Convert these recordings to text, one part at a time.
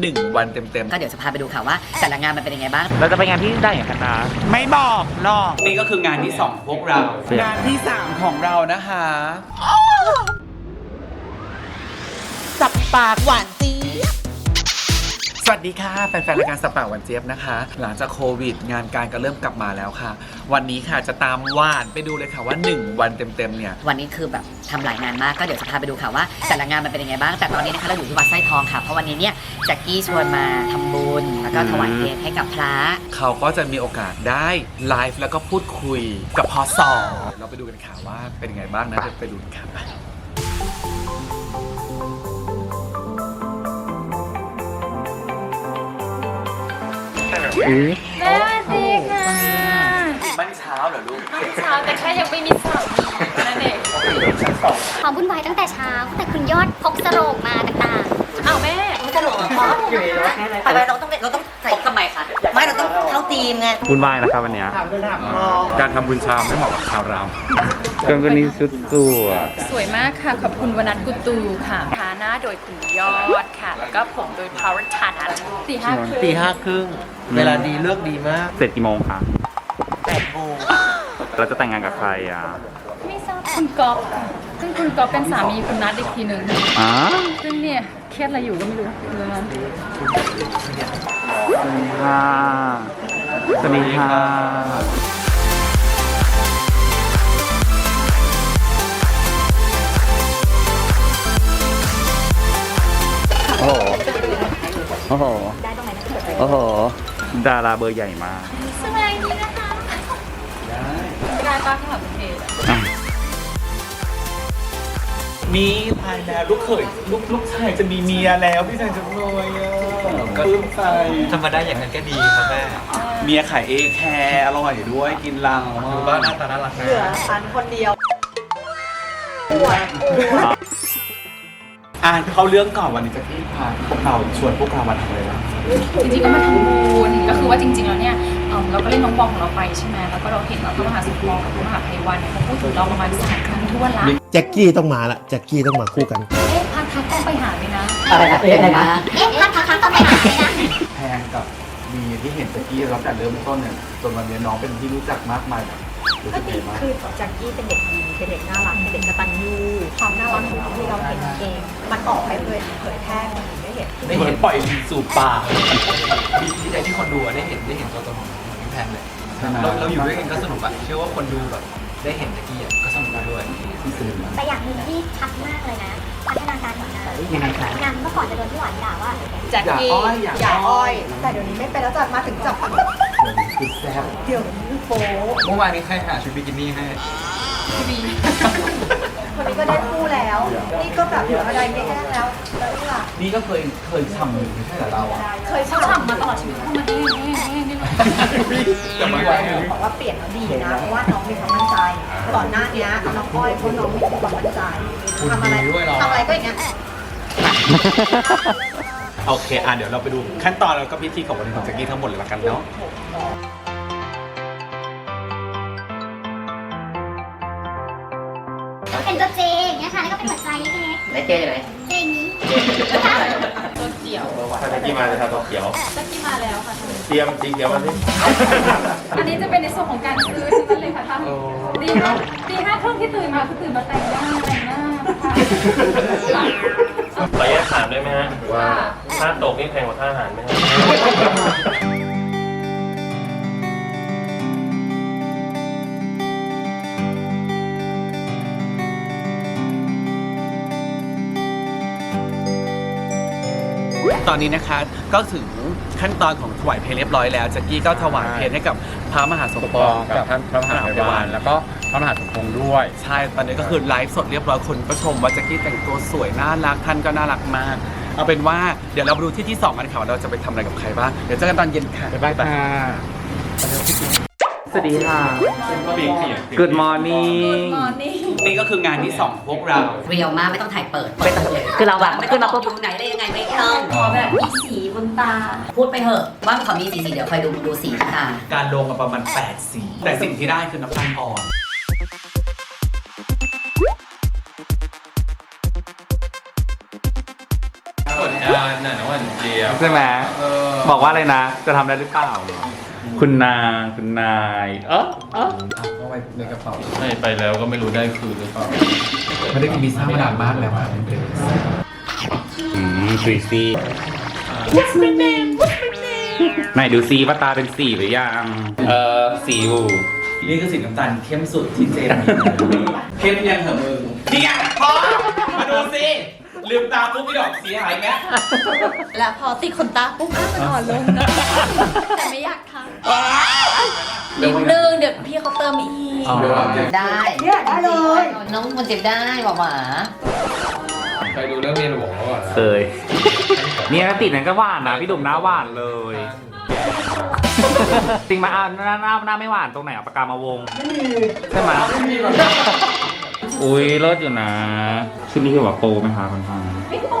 หนึ่งวันเต็มก็เดี๋ยวจะพาไปดูค่ะว่าแต่ละงานมันเป็นยังไงบ้าง เราจะไปงานที่ได้อย่างคณะๆไม่บอกหรอกนี่ก็คืองานที่สองของพวกเรา งานที่สามของเรานะคะ สับปากหวานเจี๊ยบส วัสดีค่ะแฟนๆรายการสปาวันเจี๊ยบนะคะ หลังจากโควิด งานการก็เริ่มกลับมาแล้วค่ะ วันนี้ค่ะจะตามว่านไปดูเลยค่ะว่า 1 วันเต็มๆเนี่ย วันนี้คือแบบทำหลายงานมากก็เดี๋ยวจะพาไปดูค่ะว่าแต่ละงานมันเป็นยังไงบ้าง แต่ตอนนี้นะคะเราอยู่ที่วัดสร้อยทองค่ะ เพราะวันนี้เนี่ยแจ็คกี้ชวนมาทำบุญแล้วก็ถวายเพลให้กับพระ เขาก็จะมีโอกาสได้ไลฟ์แล้วก็พูดคุยกับพอสอเราไปดูกันค่ะว่าเป็นยังไงบ้างนะเดี๋ยวไปดูกันค่ะ แม่สวัสดีค่ะมันเช้าเหรอลูกเช้าแต่แค่ยังไม่มีสามีนั่นเองความวุ่นวายตั้งแต่เช้าตั้งแต่คุณยอดพกสโรงมาต่างเอาแม่ไม่ตลกเพราะทำไมเราต้องเราต้องใส่ทำไมคะไม่เราต้องเข้าธีมไงบุญไหวายนะครับวันเนี้ยการทำบุญชามไม่เหมาะกับชาวรามเกินวันนี้ชุดสวยสวยมากค่ะขอบ คุณวนัทกุตูค่ะทาหน้าโดยคุณยอดค่ะ แล้วก็ผมโดย Power t a n ตีห้าครึ่งตีห้าครึ่งเวลาดีเลือกดีมากเสร็จกี่โมงคะแปดโมงเราจะแต่งงานกับใครอะไม่ทราบคุณก๊อฟซึ่งคุณก๊อฟเป็นสามีคุณนัทอีกทีหนึ่งอ๋อซึ่งเนี่ยเครียดอะไรอยู่ก็ไม่รู้เรื่องนั้นค่ะสวัสดีค่ะ อ้โหโอ้โห ดาราเบอร์ใหญ่มากสบายดีนะคะได้ป้าข้าวเพจอะมีภายแล้วลูกเขยลูกลูกชายจะมีเมียแล้วพี่ชายจะรวยอะปลื้มใจธรรมดาอย่างนั้นก็ดีครับแม่เมียขายเอแคร์อร่อยด้วยกินลังดูบ้านหน้าตาน่ารักนะ อ่านเขาเรื่องก่อนวันนี้จะพี่พาพวกเราชวนพวกเรามาทำอะไรบ้างจริงๆก็มาทำบุญก็คือว่าจริง ๆ แล้วเนี่ยเอิ่มเราก็เล่นน้องบองของเราไปใช่ไหมแล้วก็เราเห็นว่าพระมหาสมปองกับพระมหาไพวันเนี่ยเขาพูดถึงเราประมาณสามครั้งทั่วละแจ็คกี้ต้องมาละแจ็คกี้ต้องมาคู่กัน เอ๊ะพักทักต้องไปหาเลยนะอะไรนะอะไรนะๆเอ๊ะพักพักๆต้องไปหาเลยนะแพงกับมีที่เห็นตะกี้เราแต่เริ่มต้นเนี่ยจนวันนี้น้องเป็นที่รู้จักมากมายแบบรู้สึ กไงบ้างคือแจ็คกี้เป็นเด็กดีเป็นเด็กน่ารักเป็นเด็กกตัญญูความน่ารักของเขาที่เราเห็นเองมันออกไปเผยเผยแพร่คนอื่นได้เห็นได้เห็นปล่อยสู่ป่าดีดีใจที่คนดูอะได้เห็นได้เห็นตัวตนของพี่แพนเลยใช่ไหมเราเราอยู่ด้วยกันก็สนุกอะเชื่อว่าคนดูแบบได้เห็นตะกี้อะก็สนุกไปด้วยแต่อย่างหนึ่งที่ชัดมากเลยนะ พัฒนาการของนางยังไงคะนางเมื่อก่อนจะโดนพี่หวานด่าว่าแจ็คกี้อย่าอ้อยอย่าอย่าอ้อ้ออยยแต่เดี๋ยวนี้ไม่เป็นแล้วจ้ะมาถึงจับคือแซ่บเดี๋ยว นี้โป๊เมื่อวานนี้ใครหาชุดบิกินี่ให้พี่บีคนนี้ก็ได้คู่แล้ว นี่ก็แบบเหลืออะไรไม่แห้งแล้วแล้วนี่ล่ะนี่ก็เคยเคยทำอยู่ไม่ใช่เหรอเราอะ เคยเขาชอบทำมาตลอดชีวิตเขามาแห้งแห้งแห้งนี่แหละแต่ไม่ไหวบอกว่าเปลี่ยนแล้วดีนะเพราะว่าน้องมีความมั่นใจก่อนหน้านี้น้องอ้อยเพราะน้องไม่มีความมั่นใจทำอะไรทำอะไรก็อย่างเงี้ยโอเค อะ เดี๋ยวเราไปดูขั้นตอนแล้วก็พิธีของวันนี้ของแจ็กกี้ทั้งหมดเลยละกันเนาะ ก็เป็นหัวใจเล็กได้เจ๊เลยๆเจอย่างนี้ ตัวเกี่ยวถ้าตะกี้มาจะทำตัวเขียว ตะกี้มาแล้วค่ะ เตรียมสีเขียวมาสิอันนี้จะเป็นในส่วนของการซื้อทั้งนั้นเลยค่ะท่านดีห้าดีห้าครึ่งที่ตื่นมาคือตื่นมาแต่งหน้าแต่งหน้าค่ะขออนุญาตถามได้ไหมฮะว่าค่าตกนี่แพงกว่าค่าอาหารไหมฮะ ตอนนี้นะคะก็ถึงขั้นตอนของถวายเพลงเรียบร้อยแล้วแจ็กกี้ก็ถวายเพลงให้กับพระมหาสมปองกับท่านพระมหาไพวันแล้วก็พระมหาสมพงษ์ด้วย ใช่ตอนนี้ก็คือไลฟ์สดเรียบร้อยคนก็ชมว่าแจ็กกี้แต่งตัวสวยน่ารักท่านก็น่ารักมาก เอาเป็นว่าเดี๋ยวเราไปดูที่ที่สองกันค่ะว่าเราจะไปทำอะไรกับใครบ้างเดี๋ยวเจอกันตอนเย็นค่ะบ๊ายบายค่ะ สวัสดีค่ะ Good morning มอนี่นี่ก็คืองานที่สองของพวกเรา เรียวมากไม่ต้องถ่ายเปิดไม่ต้องเลยคือเราแบบขึ้นมาปุ๊บอยู่ไหนได้ยังไงไม่ต้องขอแบบมีสีบนตา พูดไปเถอะว่าเขามีสีสีเดี๋ยวคอยดูดูสีที่ตาการลงกับประมาณ 8 สี แต่สิ่งที่ได้คือน้ำตาลอ่อน กดดันน่ะน้องหวันเจี๊ยบใช่ไหมเออบอกว่าอะไรนะ จะทำได้หรือเปล่า คุณนางคุณนายเออเออเอาไว้ในกระเป๋าให้ไปแล้วก็ไม่รู้ได้คืนหรือเปล่าไม่ได้กินพิซซ่ามานานมากแล้วอะอืมซุยซี่ไหนดูซีว่าตาเป็นสีหรือยังเออสีอยู่นี่คือสีน้ำตาลเข้มสุดที่เจมส์มีเข้มยังเหรอมึงนี่ไงพอมาดูสิลืมตาปุ๊บพี่ดอกสีหายไหมแล้วพอติดขนตาปุ๊บอ้าวมันอ่อนลงนะแต่ไม่อยากทำ นิดนึงเดี๋ยวพี่เขาเติมอีก เดี๋ยวเราจะได้เนี่ยได้เลย น้องมันเจ็บได้บอกหมาไปดูเรื่องเมียหลวงเขาก่อนนะเคยเนี่ยติดนั้นก็หวานนะพี่ดุมหน้าหวานเลย จริงไหมอะหน้าหน้าหน้าไม่หวานตรงไหนเอาปากกามาวงใช่ไหมอุ้ยเลิศอยู่นะชุดนี้คือว่าโปรไหมคะคุณพังไม่โป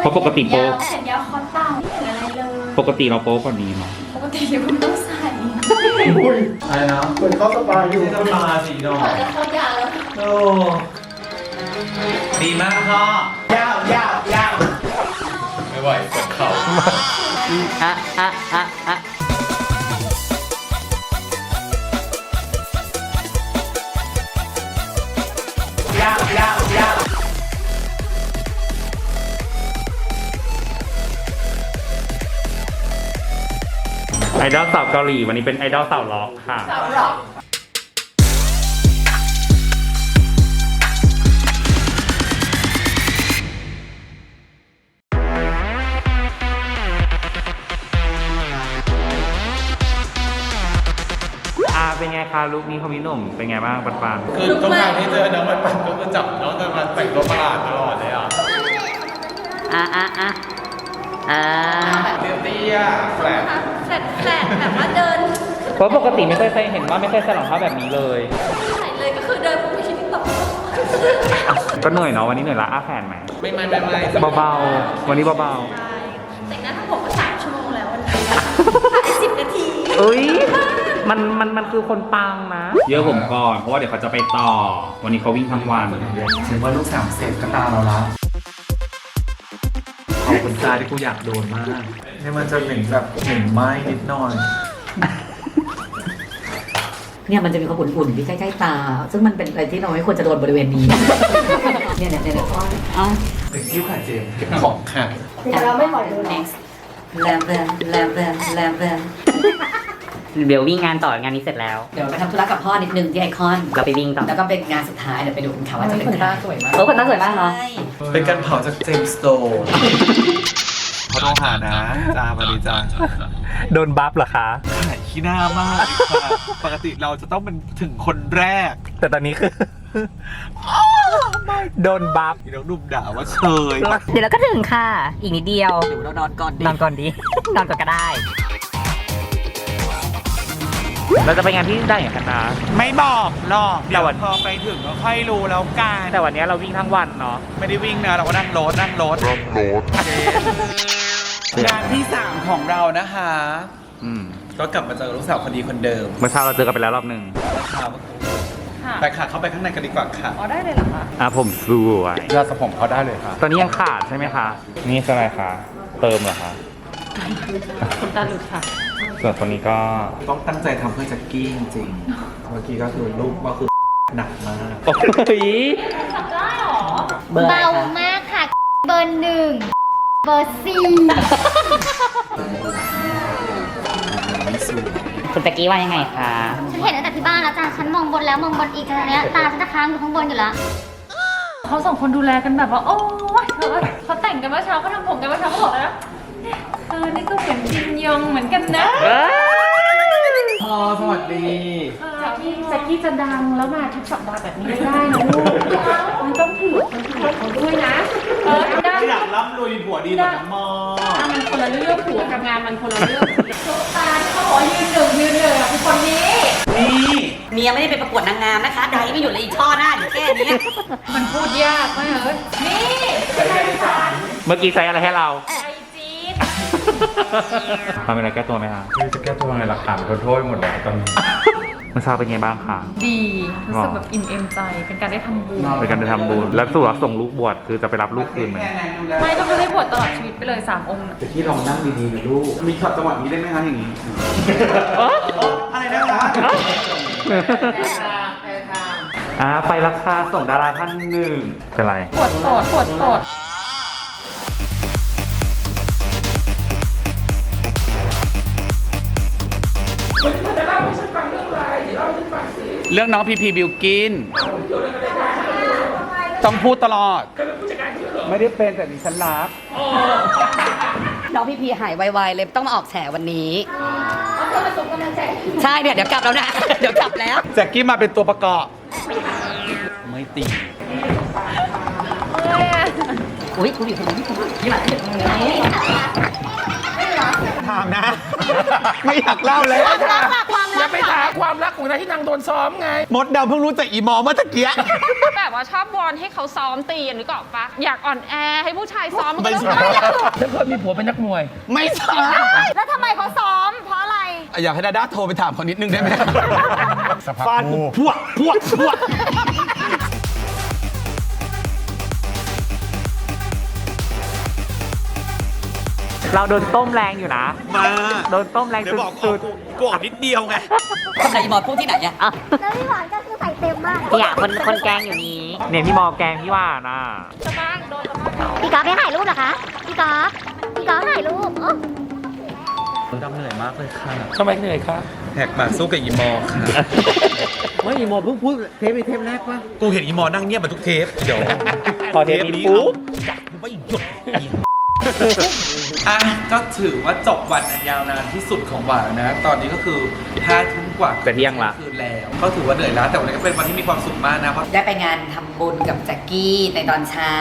เพราะปกติโปยาวแขนยาวคอเต่าไม่เห็นอะไรเลย ปกติเราโปกว่านี้เนาะปกติเดี๋ยวคุณต้องใส่ อะไรนะเหมือนเขาสปาอยู่จะมาสีดอกจะโคตรยาวแล้วโอ้ดีมากพ่อยาวยาวยาวไม่ไหวปวดเข่า อะอะอะอะ ไอดอลสาวเกาหลีวันนี้เป็นไอดอลสาวล็อกค่ะ สาวร็อกอาเป็นไงคะลูกนี้เขามีหนุ่มเป็นไงบ้างปันปันคือทุกครั้งที่เจอน้องมันปั่นก็คือจับน้องจะมาแต่งตัวประหลาดตลอดเลยอะอะอะอะอ่าเตี้ยๆแฟลต แฟลตแฟลตแบบว่าเดินเพราะปกติไม่เคยใส่เห็นว่าไม่เคยใส่รองเท้าแบบนี้เลย ใส่เลยก็คือเดินปุ๊บไปคิดที่ตกก็เหนื่อยเนาะวันนี้เหนื่อยละอาแฟนไหมไม่ไม่ไม่ไม่เบาๆวันนี้เบาแต่งหน้าทั้งผมก็สามชั่วโมงแล้ววันนี้ถ่ายสิบนาทีๆเอ้ยมันมันมันคือคนปังนะ เยอะผมก่อนเพราะว่าเดี๋ยวเขาจะไปต่อ วันนี้เขาวิ่งทั้งวันถึงว่าลูกสามเสร็จก็ตาเราละขอบคุณตาที่กูอยากโดนมาก ให้มันจะเหม็นแบบเหม็นไหม้นิดหน่อย เนี่ยมันจะมีความอุ่นๆที่ใกล้ๆตา ซึ่งมันเป็นอะไรที่เราไม่ควรจะโดนบริเวณนี้ เนี่ยเนี่ยเนี่ยอ๋อถึงคิ้วค่ะเจมส์เก็บของค่ะแต่เราไม่ปล่อยเลย next level level level เดี๋ยววิ่งงานต่องานนี้เสร็จแล้ว เดี๋ยวไปทำธุระกับพ่อนิดนึงที่ไอคอน เราไปวิ่งต่อแล้วก็เป็นงานสุดท้ายเดี๋ยวไปดูกันค่ะว่าจะเป็นใครสวยมากโอ้คนตาสวยมากเหรอ เป็นการเผาจากเจมส์สโตน เขาต้องหานะจ้ามาดีจ้าโดนบัฟเหรอคะ ขายขี้หน้ามากเลยค่ะปกติเราจะต้องเป็นถึงคนแรกแต่ตอนนี้คือ โดนบัฟมีน้องหนุ่มด่าว่าเชยเดี๋ยวเราก็ถึงค่ะ อีกนิดเดียวเดี๋ยวเรานอนก่อนดินอนก่อนดินอนก่อนก็ได้ เราจะไปงานที่ไหนกันนะ ไม่บอกหรอกแต่เดี๋ยววัน พอไปถึงก็ค่อยรู้แล้วกันแต่วันนี้เราวิ่งทั้งวันเนาะ ไม่ได้วิ่งนะเราก็นั่งรถนั่งรถนั่งรถ งานที่3ของเรานะคะ อืมก็กลับมาเจอลูกสาวคนดีคนเดิมเมื่อเช้าเราเจอกันไปแล้วรอบหนึ่งครับค่ะไปค่ะเข้าไปข้างในกันดีกว่าค่ะ อ๋อได้เลยเหรอคะอะผมสวยยอดสะผมเขาได้เลยค่ะ ตอนนี้ยังขาดใช่ไหมคะ นี่คืออะไรคะเติมเหรอคะคนตาหลุดค่ะ ส่วนคนนี้ก็ต้องตั้งใจทำเพื่อแจ็คกี้จริงๆ เมื่อกี้ก็คือลูกก็คือหนักมาก โอ้ย ได้เหรอ เบอร์อะไรเบาคะ มากค่ะ เบอร์หนึ่ง เบอร์สี่ไม่สวยคุณตะกี้ว่ายังไงคะ ฉันเห็นตั้งแต่ที่บ้านแล้วจ้ะฉันมองบนแล้วมองบนอีกแล้วเนี้ยตาฉันจะค้างอยู่ข้างบนอยู่แล้วเขาสองคนดูแลกันแบบว่า โอ้ยเธอเขาแต่งกันเมื่อเช้าเขาทำผมกันเมื่อเช้าเขาบอกเลยนะเธอนี่ก็เหมือนจินยองเหมือนกันนะพอ สวัสดีแจ็คกี้แจ็คกี้จะดังแล้วมาทุกสัปดาห์แบบนี้ไม่ได้นะลูกมันต้องถือมันถือเขาด้วยนะ เออได้อยากร่ำรวยมีผัวดีเหมือนน้ำมออะมันคนละเรื่องผัวกับงานมันคนละเรื่องตุ๊กตาที่เขาบอกว่ายืนหนึ่งยืนหนึ่งอะคือคนนี้ นี่เมียไม่ได้ไปประกวดนางงามนะคะใดไม่อยู่เลยอีกช่อหน้าอยู่แค่นี้มันพูดยากมากเลยนี่เมื่อกี้ใช้อะไรให้เรา ไอจีด ทำอะไรแก้ตัวไหมคะจะแก้ตัวไงหลักฐานทนโทษหมดแล้วตอนนี้เมื่อเช้าเป็นไงบ้างคะดีรู้สึกแบบอิ่มเอมใจ เป็นการได้ทำบุญเป็นการไปทำบุญแล้วสุดว่าส่งลูกบวชคือจะไปรับลูกคืนไหมไม่ก็คือได้บวชตลอดชีวิตไปเลยสามองค์น่ะแต่ที่ลองนั่งดีๆนะลูก มีช็อตจังหวะนี้ได้ไหมคะอย่างนี้ อะไรนะคะอ่าไปราคาส่งดาราท่านหนึ่งเป็นไร ปวดโสดปวดโสด เรื่องน้องพีพีบิวกิน ต้องพูดตลอด ไม่ได้เป็นแต่ดิฉันรักน้องพี่พีหายไวๆเลยต้องมาออกแฉวันนี้ใช่เนี่ยเดี๋ยวกลับแล้วนะ เดี๋ยวกลับแล้ว แจ็คกี้มาเป็นตัวประกอบ ไม่ตีอุ้ยคุณอยู่ตรงนี้ยี่หมาอยู่ตรงนี้ ถามนะ ไม่อยากเล่าเลยอย่าไปถามความรักของนายที่นางโดนซ้อมไง มดดำเพิ่งรู้จากอีหมอเมื่อตะเกีย แบบว่าชอบวอนให้เขาซ้อมตีอะนึกออกปะอยากอ่อนแอให้ผู้ชายซ้อมมันก็ไม่ต้องใช่ฉันเคยมีผัวเป็นนักมวย ไม่ใช่แล้วทำไมเขาซ้อม เพราะอะไร อยากให้ดาด้าโทรไปถามเขานิดนึงได้ไหมฟาดกูพวกพวกพวก เราโดนต้มแรงอยู่นะ มาโดนต้มแรงเดี๋ยวบอกสุดกูกูออกนิดเดียวไง คนไหนหมอพูดที่ไหนอะแล้วพี่หวานก็คือใส่เต็มมากเนี่ยคนคนแกงอยู่นี้ ๆเนี่ยพี่มอแกงพี่ว่าน่ะพี่กอล์ฟไม่ถ่ายรูปเหรอคะ พี่กอล์ฟพี่กอล์ฟถ่ายรูปโอ้ดำเหนื่อยมากเลยค่ะทำไมเหนื่อยคะแหกปากสู้กับอีมอค่ะว่าอีโมเพิ่งพูดเทปไปเทปแรกว่ากูเห็นอีมอนั่งเงียบมาทุกเทป เดี๋ยวพอเทปนี้ปุ๊บ ไม่หยุด อะก็ถือว่าจบวันอันยาวนานที่สุดของหวานนะ ตอนนี้ก็คือห้าทุ่มกว่าจะเที่ยงละ คืนแล้ว ก็ถือว่าเหนื่อยล้าแต่วันนี้ก็เป็นวันที่มีความสุขมากนะเพราะ ได้ไปงานทำบุญกับแจ็คกี้ในตอนเช้า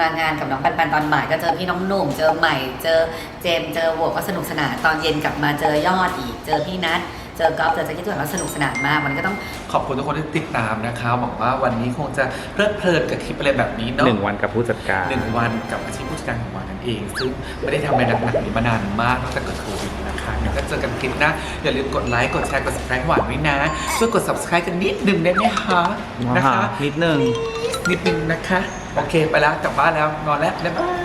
มางานกับน้องปันปันตอนบ่ายก็เจอพี่น้องหนุ่ม เจอใหม่ เจอเจมส์เจอโหวกก็สนุกสนานตอนเย็นกลับมาเจอยอดอีก เจอพี่นัท เจอกอล์ฟเจอแจ็คกี้ทุกคนก็สนุกสนานมาก มันก็ต้องขอบคุณทุกคนที่ติดตามนะคะหวังว่าวันนี้คงจะเพลิดเพลินกับคลิปอะไรแบบนี้เนาะหนึ่งวันกับผู้จัดการหนึ่งวันกับอาชีพผู้จัดการของหวานนั่นเอง ซึ่งไม่ได้ทำอะไรหนักๆนี้มานานมากตั้งแต่เกิดโควิดนะคะเดี๋ยวก็เจอกันคลิปหน้าอย่าลืมกดไลค์กดแชร์กด subscribe ให้หวานไว้นะช่วยกด subscribe กันนิดนึงได้ไหมคะนะคะ นิดนึงนิดนึงนะคะ โอเคไปแล้วกลับบ้านแล้วนอนแล้วบ๊ายบาย